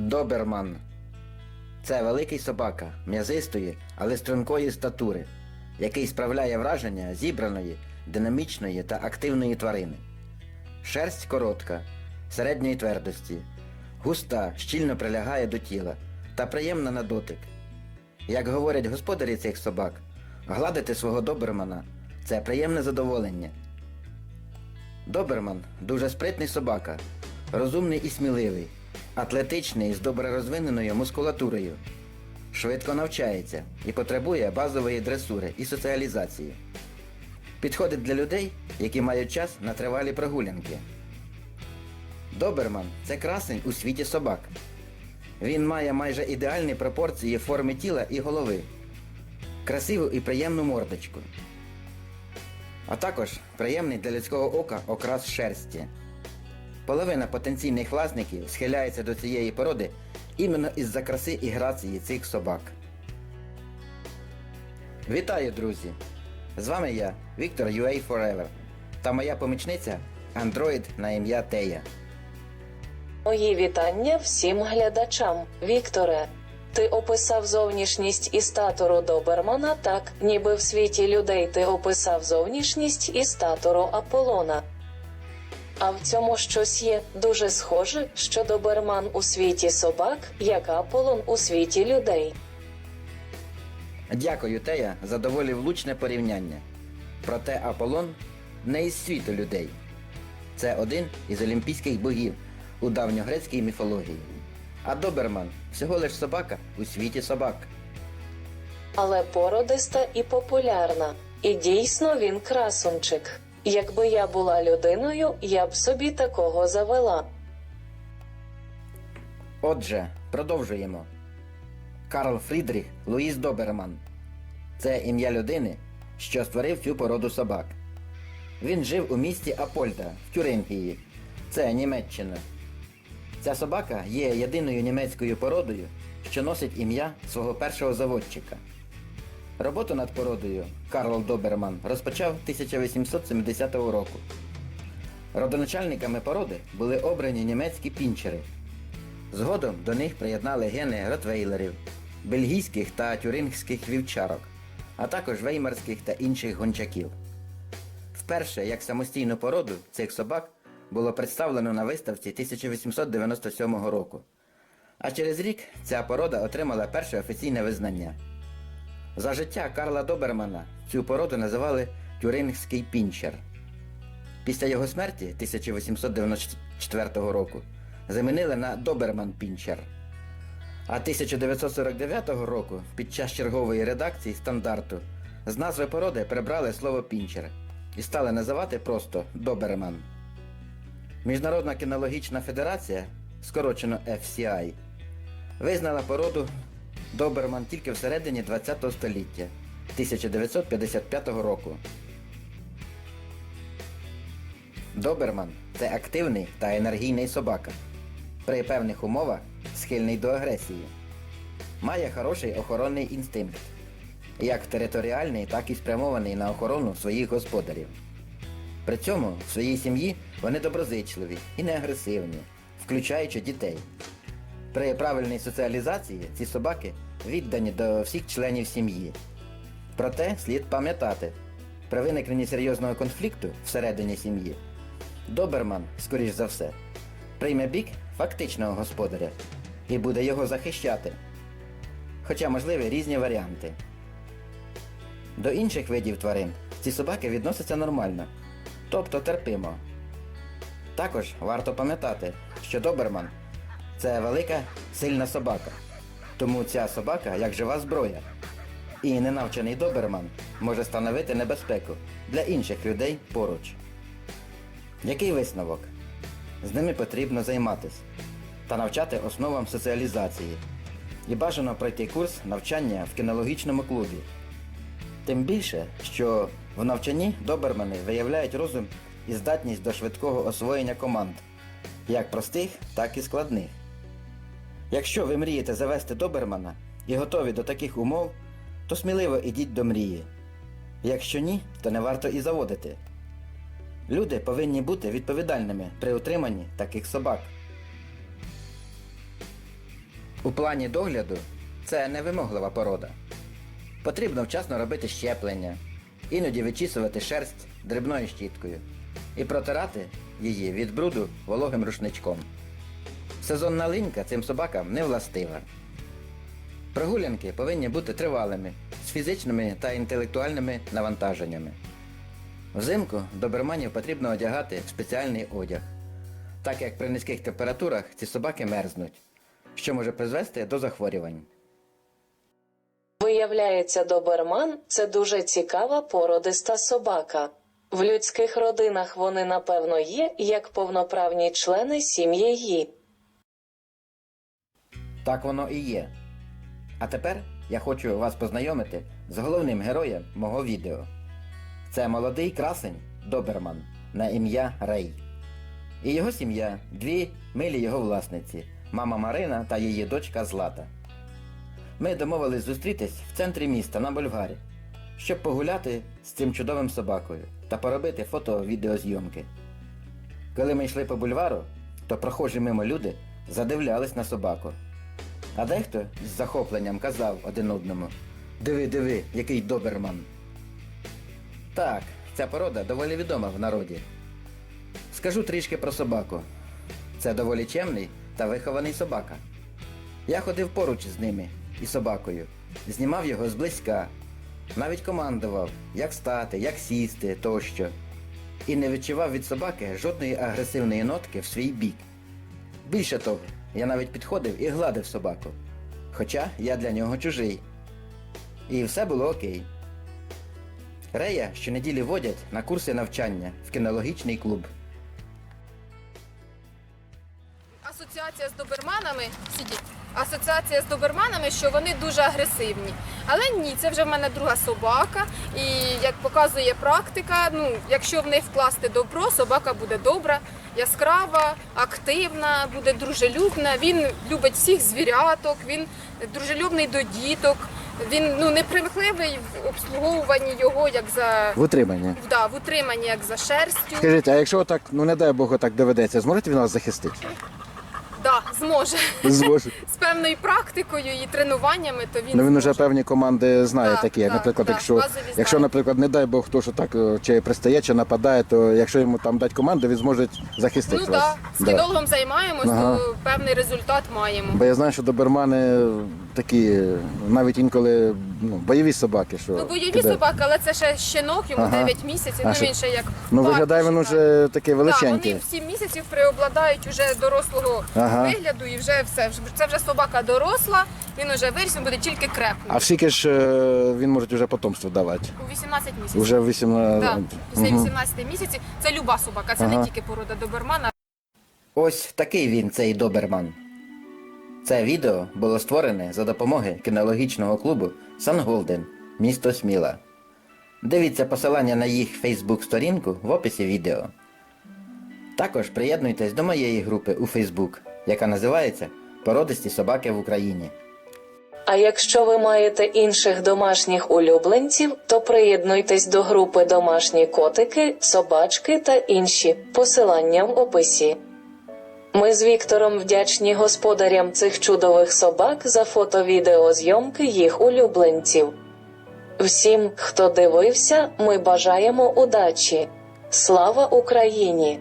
Доберман. Це великий собака, м'язистої, але стрункої статури, який справляє враження зібраної, динамічної та активної тварини. Шерсть коротка, середньої твердості, густа, щільно прилягає до тіла та приємна на дотик. Як говорять господарі цих собак, гладити свого добермана це приємне задоволення. Доберман дуже спритний собака, розумний і сміливий, атлетичний з добре розвиненою мускулатурою. Швидко навчається і потребує базової дресури і соціалізації. Підходить для людей, які мають час на тривалі прогулянки. Доберман це красень у світі собак. Він має майже ідеальні пропорції форми тіла і голови, красиву і приємну мордочку а також приємний для людського ока окрас шерсті. Половина потенційних власників схиляється до цієї породи іменно із-за краси і грації цих собак. Вітаю, друзі! З вами я, Віктор UA Forever, та моя помічниця Android на ім'я Тея. Мої вітання всім глядачам. Вікторе, ти описав зовнішність і статуру Добермана так, ніби в світі людей ти описав зовнішність і статуру Аполлона. А в цьому щось є дуже схоже, що Доберман у світі собак, як Аполлон у світі людей. Дякую, Тея, за доволі влучне порівняння. Проте Аполлон не із світу людей. Це один із олімпійських богів у давньогрецькій міфології. А Доберман всього лиш собака у світі собак. Але породиста і популярна. І дійсно він красунчик. Якби я була людиною, я б собі такого завела. Отже, продовжуємо. Карл Фрідріх Луїс Доберман. Це ім'я людини, що створив цю породу собак. Він жив у місті Апольда в Тюрингії. Це Німеччина. Ця собака є єдиною німецькою породою, що носить ім'я свого першого заводчика. Роботу над породою Карл Доберман розпочав 1870 року. Родоначальниками породи були обрані німецькі пінчери. Згодом до них приєднали гени ротвейлерів, бельгійських та тюрингських вівчарок, а також веймарських та інших гончаків. Вперше як самостійну породу цих собак було представлено на виставці 1897 року. А через рік ця порода отримала перше офіційне визнання. За життя Карла Добермана цю породу називали Тюрингський пінчер. Після його смерті 1894 року замінили на Доберман Пінчер. А 1949 року під час чергової редакції стандарту з назви породи прибрали слово пінчер і стали називати просто Доберман. Міжнародна кінологічна федерація, скорочено FCI, визнала породу Доберман тільки всередині ХХ століття 1955 року. Доберман це активний та енергійний собака. При певних умовах схильний до агресії. Має хороший охоронний інстинкт, як територіальний, так і спрямований на охорону своїх господарів. При цьому в своїй сім'ї вони доброзичливі і не агресивні, включаючи дітей. При правильній соціалізації ці собаки віддані до всіх членів сім'ї. Проте слід пам'ятати, при виникненні серйозного конфлікту всередині сім'ї, Доберман, скоріш за все, прийме бік фактичного господаря і буде його захищати. Хоча можливі різні варіанти. До інших видів тварин ці собаки відносяться нормально, тобто терпимо. Також варто пам'ятати, що Доберман це велика сильна собака. Тому ця собака як жива зброя. І ненавчений доберман може становити небезпеку для інших людей поруч. Який висновок? З ними потрібно займатися та навчати основам соціалізації. І бажано пройти курс навчання в кінологічному клубі. Тим більше, що в навчанні добермани виявляють розум і здатність до швидкого освоєння команд, як простих, так і складних. Якщо ви мрієте завести добермана і готові до таких умов, то сміливо ідіть до мрії. Якщо ні, то не варто і заводити. Люди повинні бути відповідальними при утриманні таких собак. У плані догляду це невимоглива порода. Потрібно вчасно робити щеплення, іноді вичісувати шерсть дрібною щіткою і протирати її від бруду вологим рушничком. Сезонна линька цим собакам не властива. Прогулянки повинні бути тривалими, з фізичними та інтелектуальними навантаженнями. Взимку доберманів потрібно одягати в спеціальний одяг, так як при низьких температурах ці собаки мерзнуть, що може призвести до захворювань. Виявляється, доберман це дуже цікава породиста собака. В людських родинах вони, напевно, є як повноправні члени сім'ї. Так воно і є. А тепер я хочу вас познайомити з головним героєм мого відео. Це молодий красень Доберман на ім'я Рей. І його сім'я дві милі його власниці мама Марина та її дочка Злата. Ми домовились зустрітись в центрі міста на бульварі, щоб погуляти з цим чудовим собакою та поробити фото-відеозйомки. Коли ми йшли по бульвару, то прохожі мимо люди задивлялись на собаку. А дехто з захопленням казав один одному: Диви, диви, який доберман. Так, ця порода доволі відома в народі. Скажу трішки про собаку. Це доволі чемний та вихований собака. Я ходив поруч з ними і собакою, знімав його зблизька, навіть командував, як стати, як сісти тощо. І не відчував від собаки жодної агресивної нотки в свій бік. Більше того, я навіть підходив і гладив собаку. Хоча я для нього чужий. І все було окей. Рея щонеділі водять на курси навчання в кінологічний клуб. Асоціація з доберманами сидіть. Асоціація з доберманами, що вони дуже агресивні. Але ні, це вже в мене друга собака. І як показує практика, ну якщо в неї вкласти добро, собака буде добра, яскрава, активна, буде дружелюбна. Він любить всіх звіряток, він дружелюбний до діток. Він ну непримхливий в обслуговуванні його, як за В утриманні. да, в утриманні, як за шерстю. Скажіть, а якщо так, ну не дай Бог, так доведеться, зможете він вас захистити? Да, зможе. Зможе. з певною практикою і тренуваннями, то він Ну він зможе. певні команди знає Так, такі. так, Наприклад, так, якщо, базові якщо, наприклад, не дай Бог, хто що так е, чи пристає, чи нападає, то якщо йому там дати команду, він зможе захистити Ну вас. так, з Да. кінологом займаємось, Ага. то певний результат маємо. Бо я знаю, що добермани такі, навіть інколи ну, бойові собаки. Що Ну, бойові кидають. собаки, але це ще щенок, йому Ага. 9 місяців, А ну він ще як Ну виглядає він ще, уже такий Так, вони в 7 місяців преобладають уже дорослого Ага. вигляду і вже все. Це вже собака доросла, він вже виріс, він буде тільки А крепкий. в скільки ж е, він може вже потомство давати? У 18 місяців. Уже 18... Так, після Мгм. 18 місяців це люба собака, це Ага. не тільки порода добермана. Ось такий він, цей доберман. Це відео було створене за допомоги кінологічного клубу Сан Голден, місто Сміла. Дивіться посилання на їх Фейсбук-сторінку в описі відео. Також приєднуйтесь до моєї групи у Фейсбук, яка називається Породисті собаки в Україні. А якщо ви маєте інших домашніх улюбленців, то приєднуйтесь до групи домашні котики, собачки та інші посилання в описі. Ми з Віктором вдячні господарям цих чудових собак за фото-відеозйомки їх улюбленців. Всім, хто дивився, ми бажаємо удачі. Слава Україні!